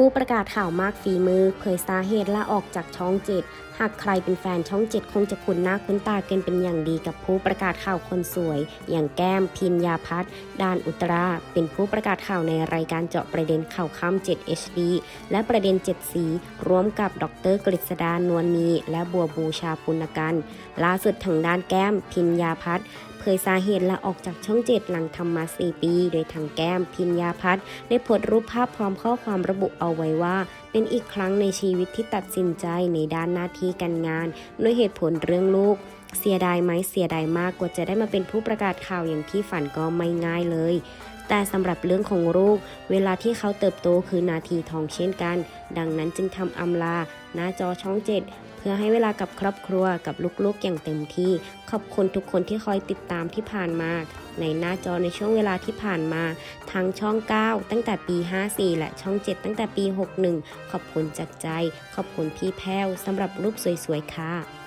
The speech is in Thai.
ผู้ประกาศข่าวมากฝีมือเผยสาเหตุลาออกจากช่องเจ็ดหากใครเป็นแฟนช่องเจ็ดคงจะคุ้นหน้าคุ้นตากันเป็นอย่างดีกับผู้ประกาศข่าวคนสวย อย่างแก้มพินยาพัฒน์ดานอุตรา เป็นผู้ประกาศข่าวในรายการเจาะประเด็นข่าวค่ำ7 HD และประเด็น 7 สี ร่วมกับดรกฤษดานวลมี และบัวบูชาปุณกันล่าสุดทางด้านแก้มพินยาพัฒน์ ผยสาเหตุลาออกจากช่องเจ็ดหลังทำมา 4 ปี โดยทางแก้มพินยาพัฒน์ได้โพสต์รูปภาพพร้อมข้อความระบุเอาไว้ว่า เป็นอีกครั้งในชีวิตที่ตัดสินใจในด้านหน้าที่การงาน ด้วยเหตุผลเรื่องลูกเสียดายไหมเสียดายมากกว่าจะได้มาเป็นผู้ประกาศข่าวอย่างที่ฝันก็ไม่ง่ายเลย แต่สำหรับเรื่องของลูก เวลาที่เขาเติบโตคือนาทีทองเช่นกัน ดังนั้นจึงทำอำลา หน้าจอช่องเจ็ด พื่อให้เวลากับครอบครัวกับลูกๆอย่างเต็มที่ ขอบคุณทุกคนที่คอยติดตามที่ผ่านมา ในหน้าจอในช่วงเวลาที่ผ่านมา ทั้งช่อง 9 ตั้งแต่ปี 54 และช่อง 7 ตั้งแต่ปี 61 ขอบคุณจากใจ ขอบคุณพี่แพ้วสำหรับรูปสวยๆค่ะ